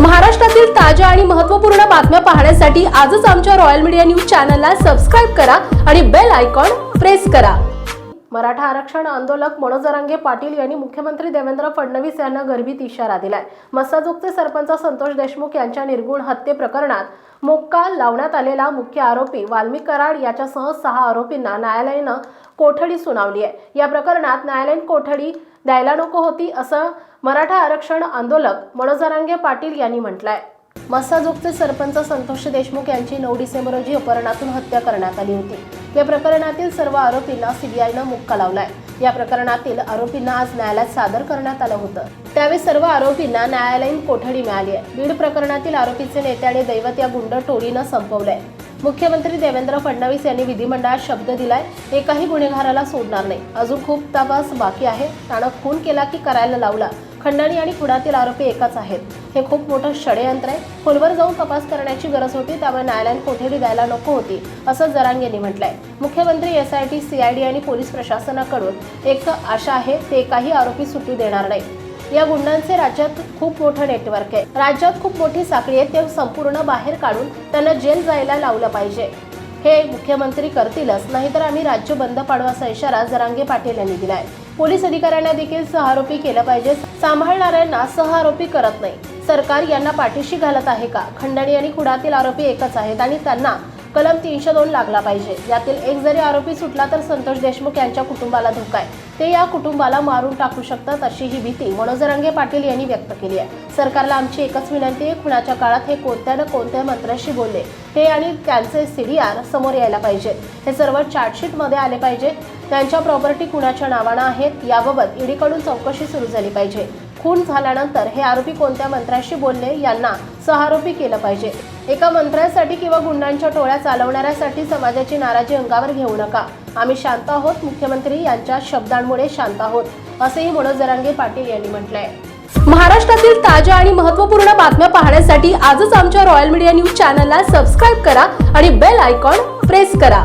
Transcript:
महाराष्ट्रातील ताज्या आणि महत्त्वपूर्ण बातम्या पाहण्यासाठी आजच आमच्या रॉयल मीडिया न्यूज चॅनलला सबस्क्राईब करा आणि बेल आयकॉन प्रेस करा. मराठा आरक्षण आंदोलक मनोजरांगे पाटील यांनी मुख्यमंत्री देवेंद्र फडणवीस यांना गर्भीत इशारा दिलाय. मस्साजोगचे सरपंच संतोष देशमुख यांच्या निर्गुण हत्ये प्रकरणात मोक्का लावण्यात आलेला मुख्य आरोपी वाल्मिक कराड याच्यासह सहा आरोपींना न्यायालयानं कोठडी सुनावली आहे. या प्रकरणात न्यायालयीन कोठडी द्यायला नको होती असं मराठा आरक्षण आंदोलक मनोजरांगे पाटील यांनी म्हटलंय. मस्साजोगचे सरपंच संतोष देशमुख यांची नऊ डिसेंबर रोजी अपहरणातून हत्या करण्यात आली होती. या प्रकरणातील सर्व आरोपींना सीबीआयनं मुक्का लावलाय. या प्रकरणातील आरोपींना आज न्यायालयात सादर करण्यात आलं होतं. त्यावेळी सर्व आरोपींना न्यायालयीन कोठडी मिळाली आहे. बीड प्रकरणातील आरोपीचे नेते आणि दैवत या गुंड टोळीनं संपवलंय. मुख्यमंत्री देवेंद्र फडणवीस यांनी विधिमंडळात शब्द दिलाय एकाही गुन्हेगाराला सोडणार नाही. अजून खूप तपास बाकी आहे. त्यानं खून केला की करायला लावला? खंडणी आणि पुण्यातील आरोपी एकाच आहेत. हे खूप मोठं षडयंत्र आहे. खोलवर जाऊन तपास करण्याची गरज होती त्यामुळे न्यायालयात कोठडी द्यायला नको होती असं जरांग यांनी म्हटलंय. मुख्यमंत्री एस आय टी सीआयडी आणि पोलीस प्रशासनाकडून एक आशा आहे ते एकाही आरोपी सुटू देणार नाही. या गुंडांचे राज्यात खूप मोठं नेटवर्क आहे. राज्यात खूप मोठी साखळी आहे ते संपूर्ण बाहेर काढून त्यांना जेल जायला लावलं पाहिजे. हे मुख्यमंत्री करतीलच नाहीतर आम्ही राज्य बंद पाडू असा इशारा जरांगे पाटील यांनी दिलाय. पोलीस अधिकाऱ्यांना देखील सहआरोपी केलं पाहिजे. सांभाळणाऱ्यांना सहआरोपी करत नाही. सरकार यांना पाठीशी घालत आहे का? खंडणी आणि खुडातील आरोपी एकच आहेत आणि त्यांना कलम तीनशे दोन लागला पाहिजे. यातील एक जरी आरोपी सुटला तर संतोष देशमुख यांच्या कुटुंबाला धोका आहे. ते या कुटुंबाला मारून टाकू शकतात अशी ही भीती मनोज रंगे पाटील यांनी व्यक्त केली आहे. सरकारला आमची एकच विनंती आहे खुणाच्या काळात हे कोणत्या ना कोणत्या मंत्र्याशी बोलले? हे आणि त्यांचे सीडीआर समोर यायला पाहिजे. हे सर्व चार्जशीटमध्ये आले पाहिजे. त्यांच्या प्रॉपर्टी कुणाच्या नावानं आहेत याबाबत ईडीकडून चौकशी सुरू झाली पाहिजे. खून झाल्यानंतर हे आरोपी कोणत्या मंत्र्याशी बोलले यांना सहारोपी केलं पाहिजे. एका मंत्र्यासाठी किंवा गुंडांच्या टोळ्या चालवणाऱ्यासाठी समाजाची नाराजी अंगावर घेऊ नका. आम्ही शांत आहोत मुख्यमंत्री यांच्या शब्दांमुळे शांत आहोत असेही मनोज जरांगे पाटील यांनी म्हटलंय. महाराष्ट्रातील ताज्या आणि महत्त्वपूर्ण बातम्या पाहण्यासाठी आजच आमच्या रॉयल मीडिया न्यूज चॅनलला सबस्क्राईब करा आणि बेल आयकॉन प्रेस करा.